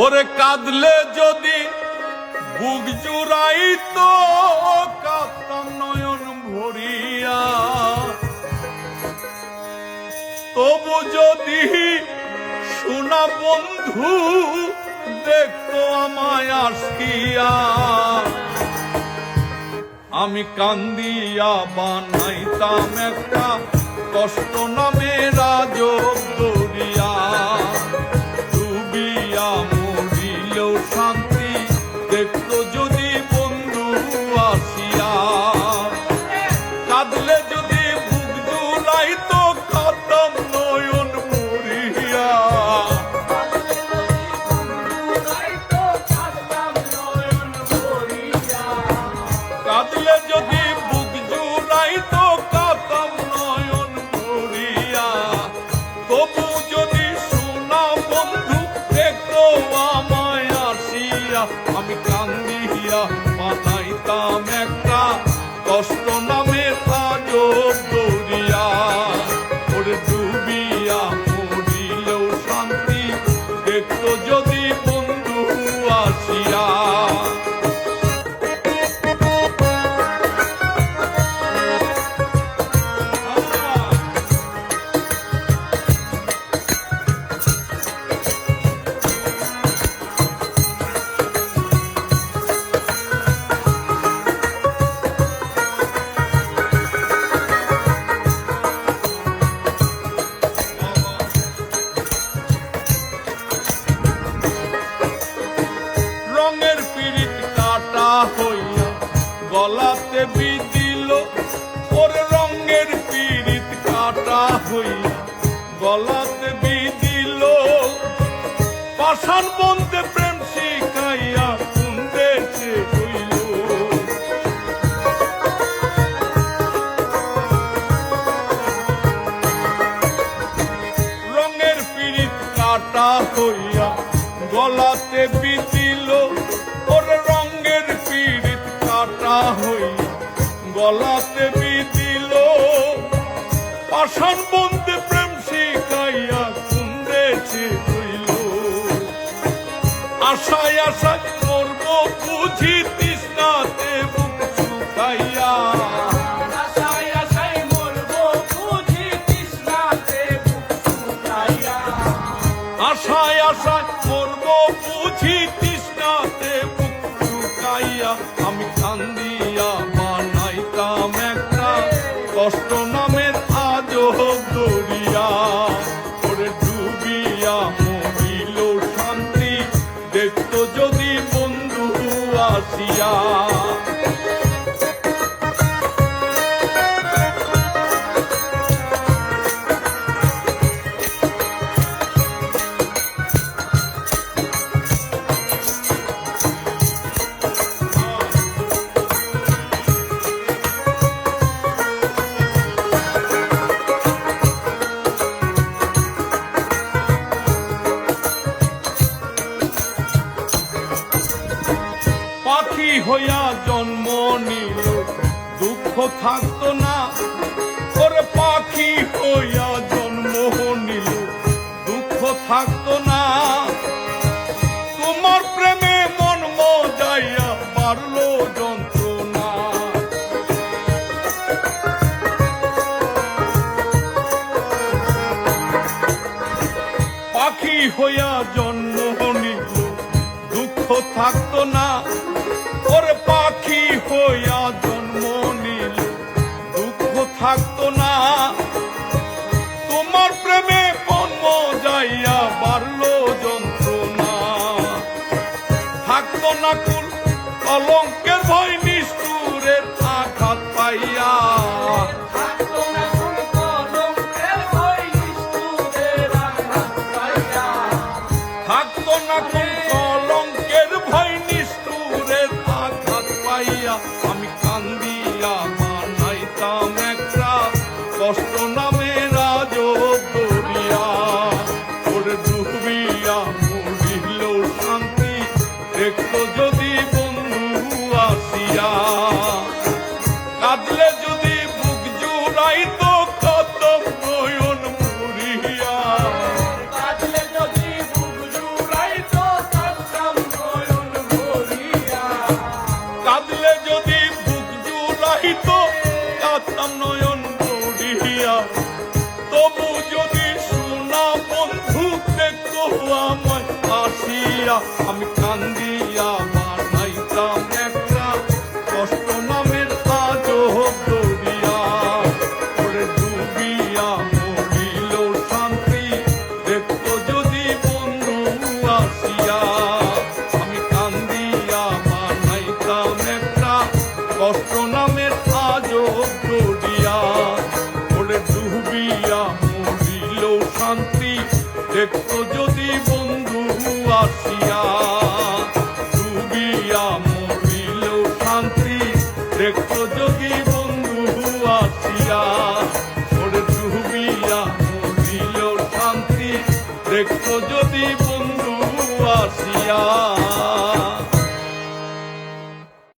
ওরে কাঁদলে যদি বুক জুড়াই তো নয়ন ভরিয়া। তবু যদি শোনা বন্ধু দেখতো আমায় আসিয়া। আমি কান্দিয়া বানাইতাম একটা কষ্ট নামে রাজব দরিয়া। আমি কান্দিয়া বানাইতাম একটা কষ্ট নামের আজব হইয়া গলাতে বিদিল ওর রঙের পিড়িত কাটা হইয়া গলাতে বিদিল পাষাণ বন্ধে প্রেম শিখাইয়া কুন্দেছে হইল আশায় আশায় মরব বুঝি আশায় আশায় মরব বুঝি তৃষ্ণাতে বুক আমি কান্দিয়া বানাইতাম একটা কষ্ট নামের আজব দরিয়া। ওরে ডুবিয়া মরিল শান্তি, দেখতো যদি বন্ধু আসিয়া। থাকতো না। ওরে পাখি হইয়া জন্ম নিল দুঃখ থাকতো না। তোমার প্রেমে মন মজাইয়া পারল যন্ত্রণা। পাখি হইয়া জন্ম নিল দুঃখ থাকতো না। দিলাম নয়ন বুড়িয়া তবু যদি শোনা বন্ধু দেখো আমায় আসিয়া আমি কান্দি শান্তি। দেখো যদি বন্ধু আসিয়া